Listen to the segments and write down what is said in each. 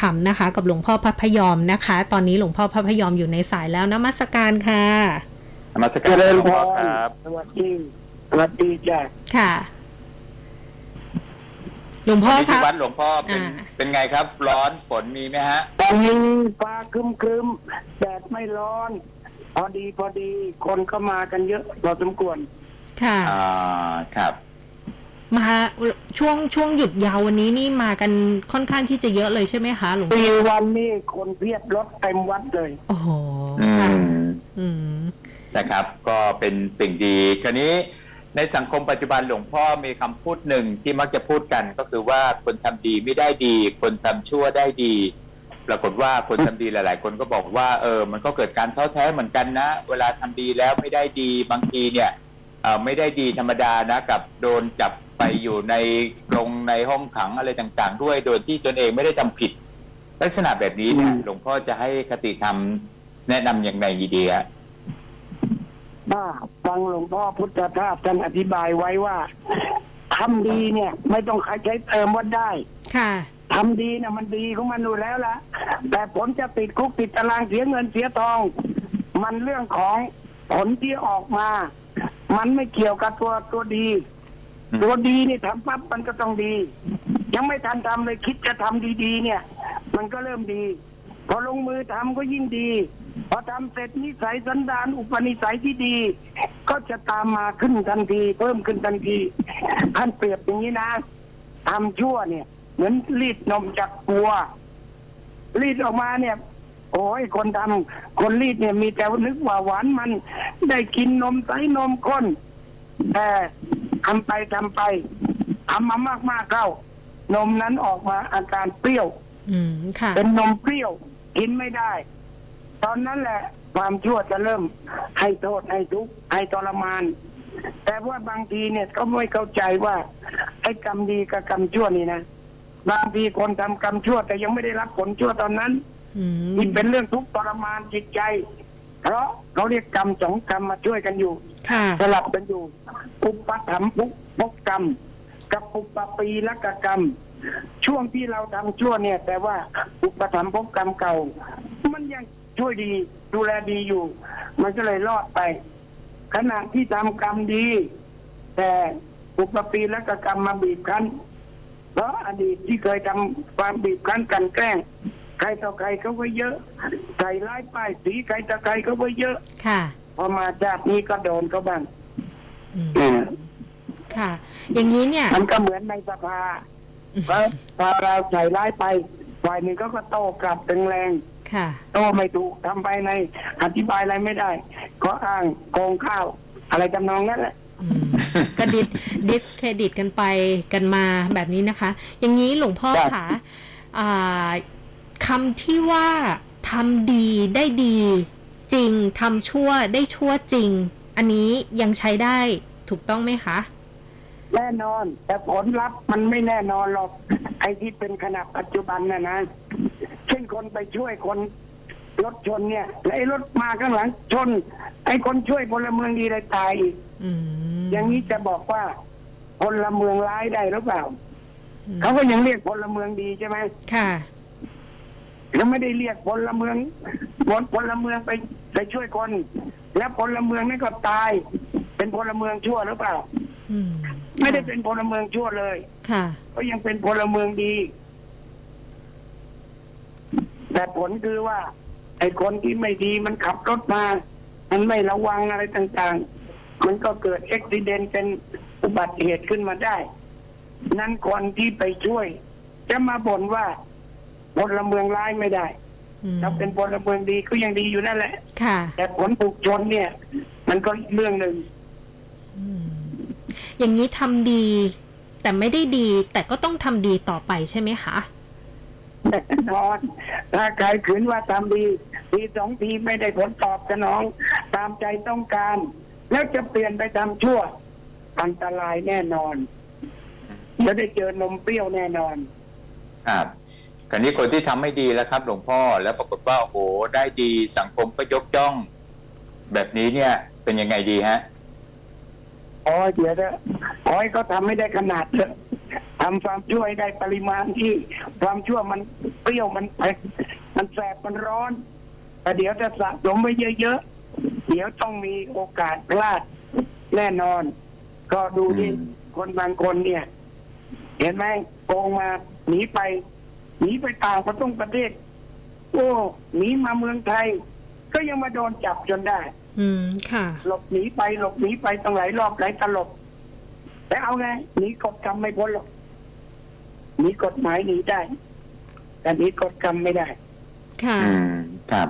ธรรมนะคะ กับหลวงพ่อพระพยอมนะคะ ตอนนี้หลวงพ่อพระพยอมอยู่ในสายแล้วนมัสการค่ะนมัสเจการริญหลวงพพ่อรครับสวัสดีสวัสดีจ้ะค่ะ หลวงพ่อวันนี้คะที่วัดหลวงพ่อเป็นอ่าเป็นไงครับ ร้อนฝนมีไหมฮะ ตอนนี้ฟ้าครึมครึมๆแดดไม่ร้อน พอดีพอดีคนก็มากันเยอะพอสมควร ค่ะอ่าครับ มาช่วงช่วงหยุดยาววันนี้นี่มากันค่อนข้างที่จะเยอะเลยใช่ไหมคะหลวงพ่อปีวันนี้คนเพียบรถเต็มวัดเลย โอ้โหอืค่ะมอืมนะครับ ก็เป็นสิ่งดีคราวนี้ในสังคมปัจจุบันหลวงพ่อมีคำพูดหนึ่งที่มักจะพูดกันก็คือว่าคนทำดีไม่ได้ดี คนทำชั่วได้ดี ปรากฏว่าคนทำดีหลาย ๆ คนก็บอกว่าเออมันก็เกิดการท้อแท้เหมือนกันนะ เวลาทำดีแล้วไม่ได้ดีบางทีเนี่ยเออไม่ได้ดีธรรมดานะกับโดนจับ ไปอยู่ในกรงในห้องขังอะไรต่างๆ ด้วย โดยที่ตนเองไม่ได้ทำผิด ลักษณะแบบนี้เนี่ยอืมหลวงพ่อจะให้คติธรรมแนะนำอย่างไรดีฮะถ้าฟังหลวงพ่อพุทธทาสท่านอธิบายไว้ว่าทำดีเนี่ย ไม่ต้องใครใช้เติมว่าได้ ค่ะทำดีเนี่ยมันดีของมันอยู่แล้วละแต่ผลจะติดคุกติดตารางเสียเงินเสียทอง มันเรื่องของผลที่ออกมา มันไม่เกี่ยวกับตัวตัวดีอืม ตัวดีนี่ทำปั๊บมันก็ต้องดี ยังไม่ทันทำเลยคิดจะทำดีๆ เนี่ย มันก็เริ่มดี พอลงมือทำก็ยิ่งดี พอทำเสร็จนิสัยสันดานอุปนิสัยที่ดี ก็จะตามมาขึ้นทันที เพิ่มขึ้นทันทีท่านเปรียบอย่างนี้นะทำชั่วเนี่ย เหมือนรีดนมจากวัว รีดออกมาเนี่ยโอ้ยคนทำคนรีดเนี่ยมีแต่นึกว่าหวานมัน ได้กินนมใสนมข้นแต่ ทำไปทำไปทำมามากๆเข้านมนั้นออกมาอาการเปรี้ยว อืมค่ะ เป็นนมเปรี้ยวกินไม่ได้ ตอนนั้นแหละ ความชั่วจะเริ่ม ให้โทษให้ทุกข์ให้ทรมาน แต่ว่าบางทีเนี่ยก็ไม่เข้าใจว่าไอ้กรรมดีกับกรรมชั่วนี่นะบางทีคนทำกรรมชั่วแต่ยังไม่ได้รับผลชั่วตอนนั้นอืมนี่เป็นเรื่องทุกข์ทรมานจิตใจ เพราะเขาเรียกกรรมสองกรรมมาช่วยกันอยู่ ค่ะ สลับกันอยู่ปุปปะถมภุภกกรรม กับปุปปะปีละกกรรม ช่วงที่เราทำชั่วเนี่ย แต่ว่าปุปปะถมภกกรรมเก่า มันยังช่วยดี ดูแลดีอยู่ มันก็เลยรอดไป ขณะที่ทำกรรมดี แต่ปุปปะปีละกกรรมมาบีบคั้น เพราะอดีตที่เคยทำความบีบคั้นกลันแกล้ง ใครต่อใครเขาก็เยอะใส่ร้ายป้ายสีใครต่อใครเขาก็เยอะ ค่ะ พอมาจากนี้ก็โดนเขาบ้างอืมอืมค่ะ อย่างนี้เนี่ย มันก็เหมือนในสภาพอพอเราใส่ร้ายไปฝ่ายหนึ่งก็ก็โต้กลับตึงแรงค่ะ โต้ไม่ถูกทำไปในอธิบายอะไรไม่ได้ ก็อ้างโกงข้าว อะไรจำนองนั้นแหละอืมก็ดิสดิสเครดิตกันไปกันมาแบบนี้นะคะ อย่างนี้หลวงพ่อครับคะอ่า คำที่ว่าทำดีได้ดี จริงทำชั่วได้ชั่วจริง อันนี้ยังใช้ได้ถูกต้องไหมคะ แน่นอน แต่ผลลัพธ์มันไม่แน่นอนหรอก ไอ้ที่เป็นขณะปัจจุบันน่ะนะเช่นคนไปช่วยคนรถชนเนี่ยแล้วไอ้รถมาข้างหลังชน ไอ้คนช่วยพลเมืองดีเลยตายอีกอืมอย่างนี้จะบอกว่าพลเมืองร้ายได้หรือเปล่าอืมเขาก็ยังเรียกพลเมืองดีใช่ไหมค่ะ เขาไม่ได้เรียกพลเมืองพลพลเมืองไปไปช่วยคน แล้วพลเมืองนั่นก็ตาย เป็นพลเมืองชั่วหรือเปล่าอืมไม่ได้เป็นพลเมืองชั่วเลย ค่ะ ก็ยังเป็นพลเมืองดี แต่ผลคือว่า ไอ้คนที่ไม่ดีมันขับรถมา มันไม่ระวังอะไรต่างๆ มันก็เกิดอุบิเหตุเป็นอุบัติเหตุขึ้นมาได้ นั้นคนที่ไปช่วย จะมาบ่นว่า พลเมืองร้ายไม่ได้อืมถ้าเป็นพลเมืองดีก็ยังดีอยู่นั่นแหละ ค่ะ แต่ผลถูกชนเนี่ย มันก็อีกเรื่องหนึ่งอืมอย่างนี้ทำดี แต่ไม่ได้ดี แต่ก็ต้องทำดีต่อไปใช่ไหมคะแน่นอนถ้าใครขืนว่าทำดีทีสองทีไม่ได้ผลตอบสนอง ตามใจต้องการ แล้วจะเปลี่ยนไปทำชั่ว อันตรายแน่นอนจะได้เจอนมเปรี้ยวแน่นอน ครับ คราวนี้คนที่ทำไม่ดีแล้วครับ หลวงพ่อแล้วปรากฏว่าโอ้โหได้ดีสังคมก็ยกย่อง แบบนี้เนี่ย เป็นยังไงดีฮะอ๋อเดี๋ยวนะขอให้เขาทำไม่ได้ขนาดเถอะทำความชั่วให้ได้ปริมาณที่ความชั่วมันเปรี้ยวมันเผ็ดมันแสบมันร้อนแต่เดี๋ยวจะสะสมไว้เยอะๆเดี๋ยวต้องมีโอกาสพลาดแน่นอน ก็ดูที่อืมคนบางคนเนี่ย เห็นไหมโกงมาหนีไป หนีไปต่างประเทศประเทศ โอ้หนีมาเมืองไทย ก็ยังมาโดนจับจนได้ อืมค่ะ หลบหนีไปหลบหนีไปตั้งหลายรอบหลายตลบ แต่เอาไงหนีกฎกรรมไม่พ้นหรอกหนีกฎหมายหนีได้ แต่หนีกฎกรรมไม่ได้ ค่ะ อืมครับ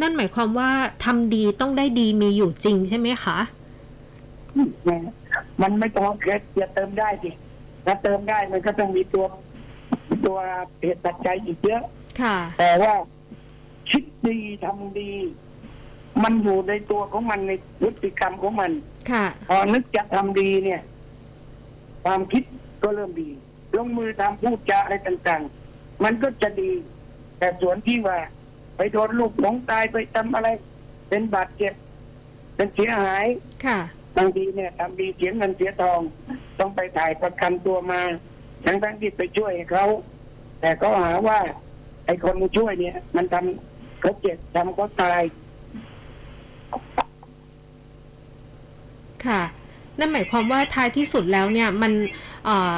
นั่นหมายความว่าทำดีต้องได้ดีมีอยู่จริงใช่ไหมคะแหมมันไม่ต้องแค่จะเติมได้สิถ้าเติมได้มันก็ต้องมีตัว ตัวเหตุปัจจัยอีกเยอะ ค่ะ แต่ว่าคิดดีทำดี มันอยู่ในตัวของมันในพฤติกรรมของมัน ค่ะ พอนึกจะทำดีเนี่ย ความคิดก็เริ่มดี ลงมือทำพูดจาอะไรต่างๆ มันก็จะดี แต่ส่วนที่ว่า ไปโดนลูกหลงตายไปทำอะไร เป็นบาดเจ็บ เป็นเสียหาย ค่ะบางทีเนี่ยทำดีเสียเงินเสียทอง ต้องไปถ่ายประกันตัวมา ทั้งทั้งๆที่ไปช่วยเขา แต่ก็หาว่า ไอ้คนมาช่วยเนี่ย มันทำเขาเจ็บทำเขาตาย ค่ะ นั่นหมายความว่าท้ายที่สุดแล้วเนี่ย มันเอ่อ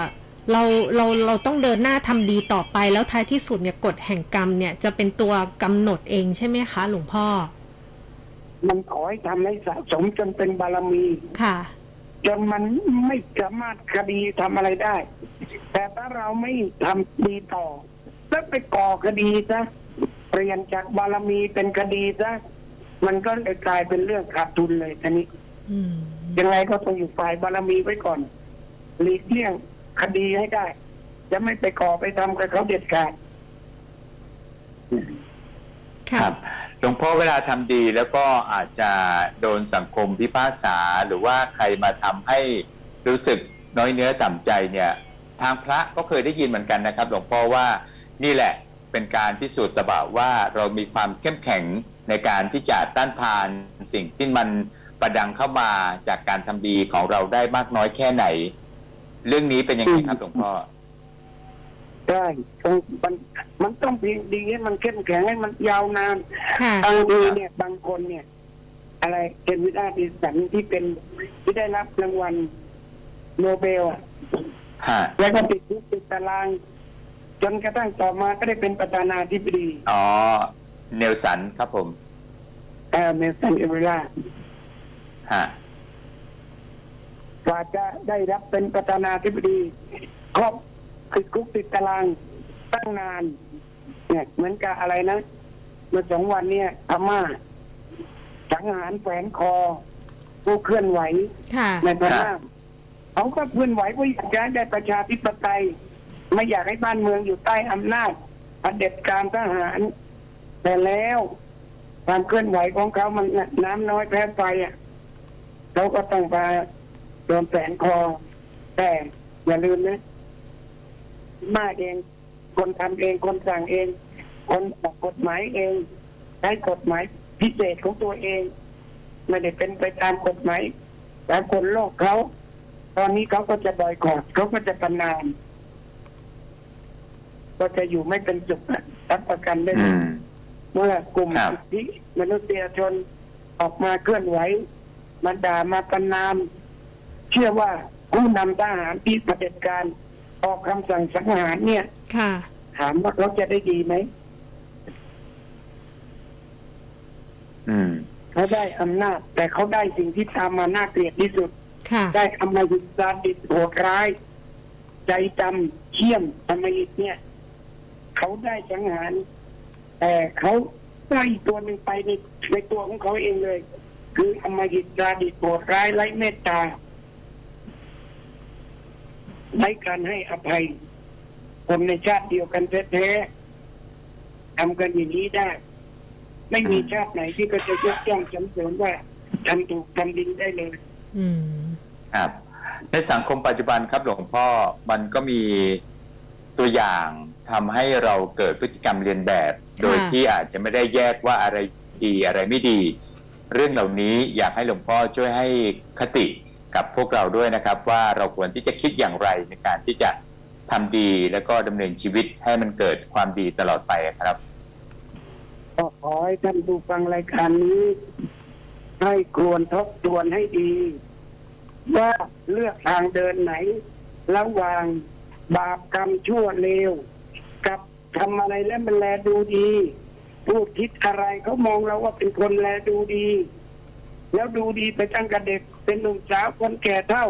เราเราเราต้องเดินหน้าทำดีต่อไป แล้วท้ายที่สุดเนี่ยกฎแห่งกรรมเนี่ยจะเป็นตัวกำหนดเองใช่ไหมคะ หลวงพ่อ มันขอให้ทำให้สะสมจนเป็นบารมีค่ะ จนมันไม่สามารถคดีทำอะไรได้ แต่ถ้าเราไม่ทำดีต่อแล้วไปก่อคดีซะเปลี่ยนจากบารมีเป็นคดีซะมันก็เลยกลายเป็นเรื่องขาดทุนเลยทีนี้อืมยังไงก็ต้องอยู่ฝ่ายบารมีไว้ก่อนหลีกเลี่ยงคดีให้ได้ จะไม่ไปก่อไปทำกับเขาเด็ดขาดค่ะครับหลวงพ่อเวลาทำดีแล้วก็อาจจะโดนสังคมพิพากษาหรือว่าใครมาทำให้รู้สึกน้อยเนื้อต่ำใจเนี่ย ทางพระก็เคยได้ยินเหมือนกันนะครับ หลวงพ่อว่านี่แหละเป็นการพิสูจน์ตบะว่าเรามีความเข้มแข็งในการที่จะต้านทานสิ่งที่มันประดังเข้ามาจากการทำดีของเราได้มากน้อยแค่ไหน เรื่องนี้เป็นยังไงครับหลวงพ่อได้ต้องมันมันต้องเพียงดีให้มันเข้มแข็งให้มันยาวนานค่ะบางทีเนี่ยบางคนเนี่ย อะไรเคนวิลาดิสันที่เป็นที่ได้รับรางวัลโนเบลอะ ฮะแล้วก็ติดคุกติดตาราง จนกระทั่งต่อมาก็ได้เป็นประธานาธิบดีอ๋อเนลสันครับผมเออเนลสันเอเวลาฮะกว่าจะได้รับเป็นประธานาธิบดีครอบติดคุกติดตารางตั้งนาน เนี่ย เหมือนกับอะไรนะเมื่อสองวันเนี่ยพม่าสังหารแฝงคอ ผู้เคลื่อนไหว ค่ะ ในพม่า เขาก็เคลื่อนไหวเพื่ออยากจะได้ประชาธิปไตย ไม่อยากให้บ้านเมืองอยู่ใต้อำนาจอเด็จการทหาร แต่แล้วความเคลื่อนไหวของเขามันน้ำน้อยแพ้ไฟอะเขาก็ต้องมาโดนแฝงคอ แต่อย่าลืมนะมาเอง คนทำเอง คนสั่งเอง คนออกกฎหมายเองใช้กฎหมายพิเศษของตัวเอง ไม่ได้เป็นไปตามกฎหมายแต่คนโลกเขา ตอนนี้เขาก็จะบอยคอรดเขาก็จะประนามก็จะอยู่ไม่เป็นสุขนะรับประกันได้เลอืยมเมื่อกลุ่มครับสิทธิมนุษยชนออกมาเคลื่อนไหวมาด่ามาประนาม เชื่อว่าผู้นำทหารที่ปฏิบัติการออกคำสั่งสังหารเนี่ย ค่ะ ถามว่าเขาจะได้ดีไหมอืม เขาได้อำนาจ แต่เขาได้สิ่งที่ตามมาน่าเกลียดที่สุดค่ะ ได้อำมหิตซาดิสโหดร้าย ใจจำเขี้ยมอำมหิตเนี่ย เขาได้สังหาร แต่เขาได้ตัวหนึ่งไปในในตัวของเขาเองเลย คืออมหิตซาดิสโหดร้ายไร้เมตตาไร้การให้อภัย คนในชาติเดียวกันแท้ๆทำกันอย่างนี้ได้ ไม่มีชาติไหนที่ก็จะยกย่องสรรเสริญว่าทำถูกทำดีได้เลย ครับในสังคมปัจจุบันครับหลวงพ่อมันก็มีตัวอย่างทำให้เราเกิดพฤติกรรมเรียนแบบ โดยที่อาจจะไม่ได้แยกว่าอะไรดีอะไรไม่ดี เรื่องเหล่านี้อยากให้หลวงพ่อช่วยให้คติกับพวกเราด้วยนะครับ ว่าเราควรที่จะคิดอย่างไรในการที่จะทำดีแล้วก็ดำเนินชีวิตให้มันเกิดความดีตลอดไปครับก็ขอให้ท่านผู้ฟังรายการนี้ ให้กรวนทบทวนให้ดี ว่าเลือกทางเดินไหน ระหว่างบาปกรรมชั่วเลว กับทำอะไรแล้วมันแลดูดี พูดคิดอะไรเขามองเราว่าเป็นคนแลดูดี แล้วดูดีไปตั้งแต่เด็กเป็นหนุ่มสาวคนแก่เท่า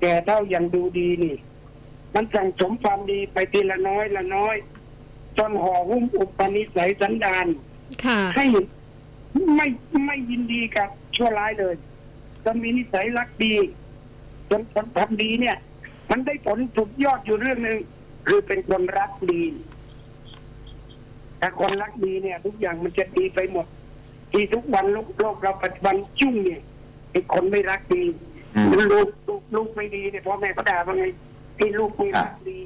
แก่เท่าอย่างดูดีนี่ มันสั่งสมความดีไปทีละน้อยละน้อย จนห่อหุ้มอุปนิสัยสันดานค่ะให้ ไม่ไม่ยินดีกับชั่วร้ายเลยจนมีนิสัยรักดีจนผลทำดีเนี่ย มันได้ผลสุดยอดอยู่เรื่องหนึ่งคือเป็นคนรักดีแต่คนรักดีเนี่ย ทุกอย่างมันจะดีไปหมด ที่ทุกวันโลกโลกเราปัจจุบันจุ่งเนี่ยไอ้คนไม่รักดีอืมลูกลูกลูกไม่ดีเนี่ยพ่อแม่ก็ด่าว่าไงที่ลูกไม่รักดี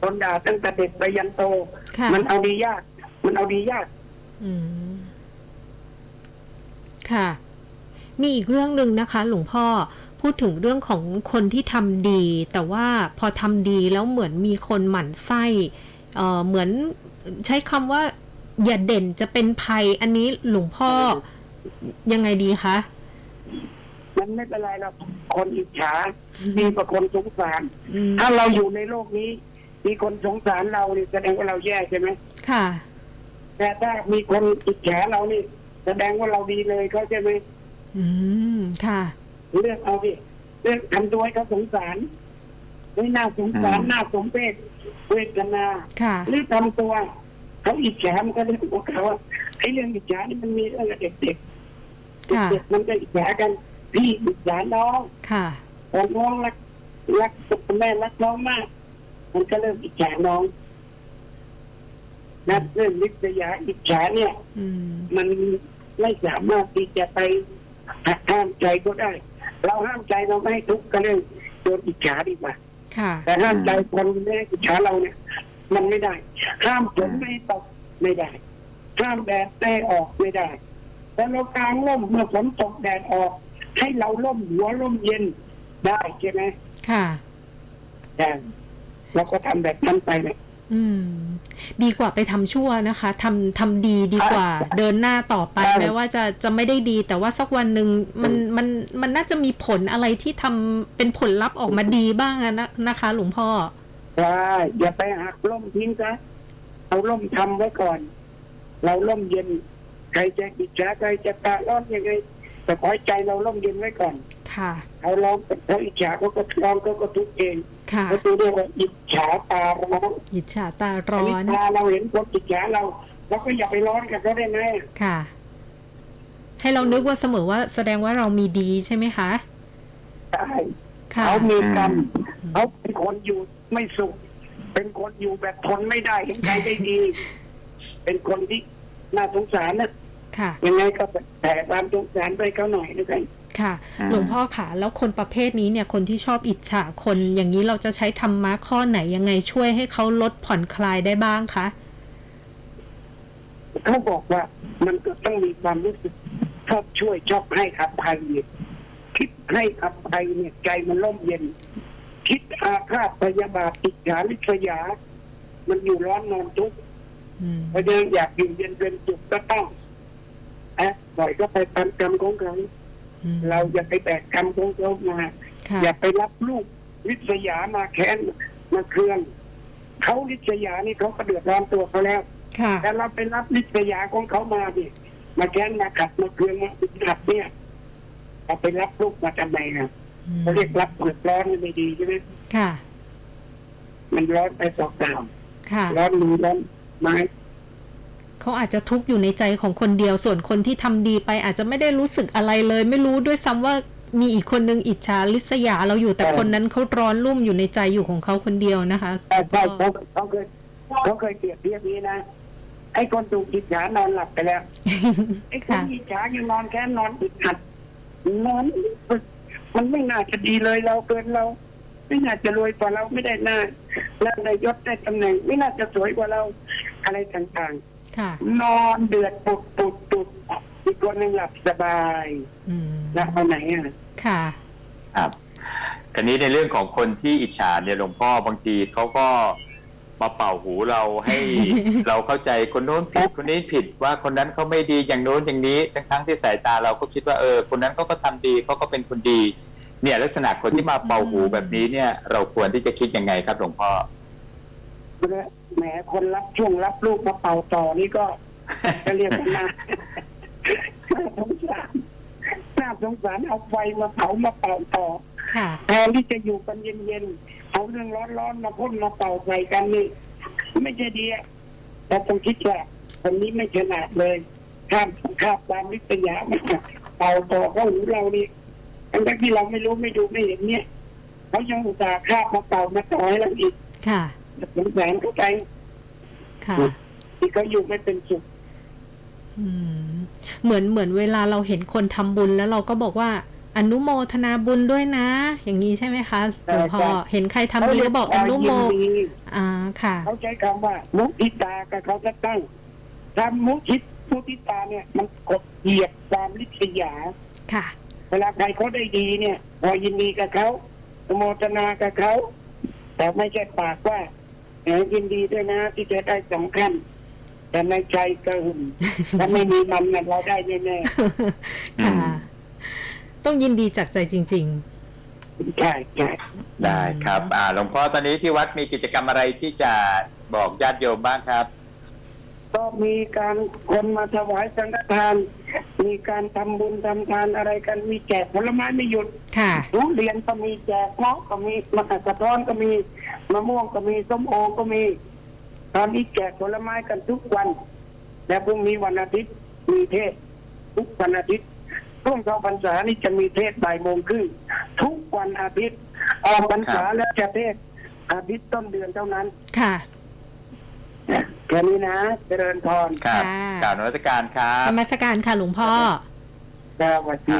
คนด่าตั้งแต่เด็กไปยันโตค่ะมันเอาดียาก มันเอาดียาก อืม ค่ะ มีอีกเรื่องหนึ่งนะคะ หลวงพ่อพูดถึงเรื่องของคนที่ทำดี แต่ว่าพอทำดีแล้วเหมือนมีคนหมั่นไส้เอ่อเหมือนใช้คำว่า อย่าเด่นจะเป็นภัย อันนี้หลวงพ่อยังไงดีคะมันไม่เป็นไรหรอกคนอิจฉาดีกว่าคนสงสารอืมถ้าเราอยู่ในโลกนี้ มีคนสงสารเรานี่แสดงว่าเราแย่ใช่ไหมค่ะ แต่ถ้ามีคนอิจฉาเรานี่ แสดงว่าเราดีเลยเขาใช่ไหมอืมค่ะ เลือกเอาดิเลือกทำตัวให้เขาสงสารไม่น่าสงสารอืมน่าสมเพชเวทนาค่ะหรือทำตัว เขาอิจฉามันก็เรื่องของเขาอะไอ้เรื่องอิจฉานี่มันมีเรื่องกับเด็กๆค่ะเด็กๆมันก็อิจฉากัน พี่อิจฉาน้องค่ะพอน้องรักรักคุณแม่รักน้องมาก มันก็เริ่มอิจฉาน้องนะเรื่องลิษยาอิจฉาเนี่ยอืมมัน ไม่สามารถที่จะไปหักห้ามใจก็ได้ เราห้ามใจเราไม่ให้ทุกข์ก็เรื่องโดนอิจฉาดีกว่าค่ะแต่ห้ามใจคนไม่ให้อิจฉาเราเนี่ย มันไม่ได้ ห้ามฝนไม่ให้ตกไม่ได้ ห้ามแดดเตะออกไม่ได้ แต่เรากางร่มเมื่อฝนตกแดดออก ให้เราร่มหัวร่มเย็นได้ใช่ไหมค่ะได้เราก็ทำแบบนั้นไปเลย อืม ดีกว่าไปทำชั่วนะคะทำทำดีดีกว่า เดินหน้าต่อไปใช่แม้ว่าจะจะไม่ได้ดี แต่ว่าสักวันหนึ่งมันมันมันน่าจะมีผลอะไรที่ทำเป็นผลลัพธ์ออกมาดีบ้างอะนะนะคะ หลวงพ่อใช่อย่าไปหักร่มทิ้งซะเอาร่มทำไว้ก่อน เราร่มเย็นใครจะอิจฉาใครจะตาร้อนยังไงแต่ขอให้ใจเราร่มเย็นไว้ก่อน ค่ะเขาร้องเขาอิจฉาเขาก็ร้องเขาก็ทุกข์เอง ค่ะเขาตัวเรียกว่าอิจฉาตาร้อนอิจฉาตาอัร้นอนี้นตาเราเห็นคนอิจฉาเราเราก็อย่าไปร้อนกับเขาได้ไหมค่ะ ให้เรานึกว่าเสมอว่าแสดงว่าเรามีดีใช่ไหมคะใช่ค่ะเขามีกรรมอืมเขาเป็นคนอยู่ไม่สุข เป็นคนอยู่แบบทนไม่ได้เห็นใครได้ดี เป็นคนที่น่าสงสารนะค่ะยังไงก็แผ่ความสงสารไปเขาหน่อยด้วยกัน ค่ะอืมหลวงพ่อค่ะ แล้วคนประเภทนี้เนี่ยคนที่ชอบอิจฉาคนอย่างนี้เราจะใช้ธรรมะข้อไหนยังไงช่วยให้เขาลดผ่อนคลายได้บ้างคะเขาบอกว่ามันก็ต้องมีความรู้สึกชอบช่วยชอบให้อภัยเนี่ยคิดให้อภัยเนี่ยใจมันร่มเย็น คิดอาฆาตพยาบาทอิจฉาลิษยา มันอยู่ร้อนนอนทุกข์อืมเพราะฉะนั้นอยากอยู่เย็นเป็นสุขก็ต้องอะปล่อยก็ไปตามกรรมของเขาอืม เราอย่าไปแบกกรรมของเขามาค่ะอย่าไปรับลูกลิษยามาแค้นมาเครืองเขาลิษยานี่เขาก็เดือดร้อนตัวเขาแล้วค่ะแต่เราไปรับลิษยาของเขามาดิมาแค้นมาขัดมาเครืองมาอึดอัดเนี่ยเราไปรับลูกมาทำไมครับอืมเขาเรียกรับเดือดร้อนนี่ไม่ดีใช่ไหมค่ะ มันร้อนไปสอกดาวค่ะร้อนมือร้อนไม้ เขาอาจจะทุกข์อยู่ในใจของคนเดียว ส่วนคนที่ทำดีไปอาจจะไม่ได้รู้สึกอะไรเลย ไม่รู้ด้วยซ้ำว่ามีอีกคนนึงอิจฉาลิษยาเราอยู่ แต่คนนั้นเขาร้อนรุ่มอยู่ในใจอยู่ของเขาคนเดียวนะคะแต่ใช่เขาเขาเคยเขาเคยเปรียบเทียบนี้นะไอ้คนถูกอิจฉานอนหลับไปแล้วไอ้คนค่ะอิจฉายังนอนแค่นอนอึดอัดนอนมันไม่น่าจะดีเลยเราเกินเรา ไม่น่าจะรวยกว่าเราไม่ได้หน้าแล้วได้ยศได้ตำแหน่ง ไม่น่าจะสวยกว่าเราอะไรต่าง ค่ะๆนอนเดือดปุดปุดปุดอีกคนหนึ่งหลับสบายอืมแล้วเอาไหนอะค่ะ ครับคราวนี้ในเรื่องของคนที่อิจฉาเนี่ยหลวงพ่อบางทีเขาก็มาเป่าหูเราให้ เราเข้าใจคนโน้นผิดคนนี้ผิดว่าคนนั้นเขาไม่ดีอย่างโน้นอย่างนี้ทั้งทั้งๆที่สายตาเราก็คิดว่าเออคนนั้นเขาก็ทำดีเขาก็เป็นคนดี เนี่ยลักษณะคนที่มาเป่าหูแบบนี้เนี่ย เราควรที่จะคิดยังไงครับหลวงพ่อ แหมคนรับช่วงรับลูกมาเป่าต่อนี่ก็จะเรียกว่าน่าน่าสงสารน่าสงสารเอาไฟมาเผามาเป่าต่อค่ะแทนที่จะอยู่กันเย็นๆเอาเรื่องร้อนๆมาพ่นมาเป่าใส่กันนี่ไม่ใช่ดีอะแต่ต้องคิดว่าคนนี้ไม่ฉลาดเลยข้ามข้ามความริษยามาเป่าต่อเข้าหูเรานี่ทั้งๆที่เราไม่รู้ไม่ดูไม่เห็นเนี่ยเขายังอุตส่าห์ข้ามมาเป่ามาต่อให้เราอีกค่ะ สงสารเข้าใจค่ะที่เขาอยู่ไม่เป็นสุขอืมเหมือนเหมือนเวลาเราเห็นคนทำบุญแล้วเราก็บอกว่า อนุโมทนาบุญด้วยนะ อย่างนี้ใช่ไหมคะหลวงพ่อใช่เห็นใครทำบุญก็บอกอนุโมเขาเรียกว่ายินดีอ่าค่ะ เขาใช้คำว่า มุทิตากับเขาจะตั้งทำมุทิมุทิตาเนี่ย มันกดเหยียบความริษยาค่ะ เวลาใครเขาได้ดีเนี่ยพอยินดีกับเขาอนุโมทนากับเขาแต่ไม่ใช่ปากว่าแหม ยินดีด้วยนะ ที่จะได้สองขั้นแต่ในใจกระหึ่มถ้าไม่มีมันน่ะเราได้แน่ค่ะอืมต้องยินดีจากใจจริง ๆ ใช่ใช่ได้ครับ อ่าหลวงพ่อตอนนี้ที่วัดมีกิจกรรมอะไรที่จะบอกญาติโยมบ้างครับ ก็มีการคนมาถวายสังฆทาน มีการทำบุญทำทานอะไรกันมีแจกผลไม้ไม่หยุดๆค่ะทุเรียนก็มีแจกเงาะก็มีมะกระท้อนก็มี มะม่วงก็มีส้มโอก็มีตอนนี้แจกผลไม้กันทุกวัน และพรุ่งนี้วันอาทิตย์มีเทศ ทุกวันอาทิตย์ช่วงเข้าพรรษานี่จะมีเทศบ่ายโมงครึ่งทุกวันอาทิตย์ออกพรรษาแล้วจะเทศอาทิตย์ต้นเดือนเท่านั้นค่ะแค่นี้นะเจริญพรครับค่ะกล่าวนวัตการครันบมัสการค่ะหลวงพ่อสวัสดี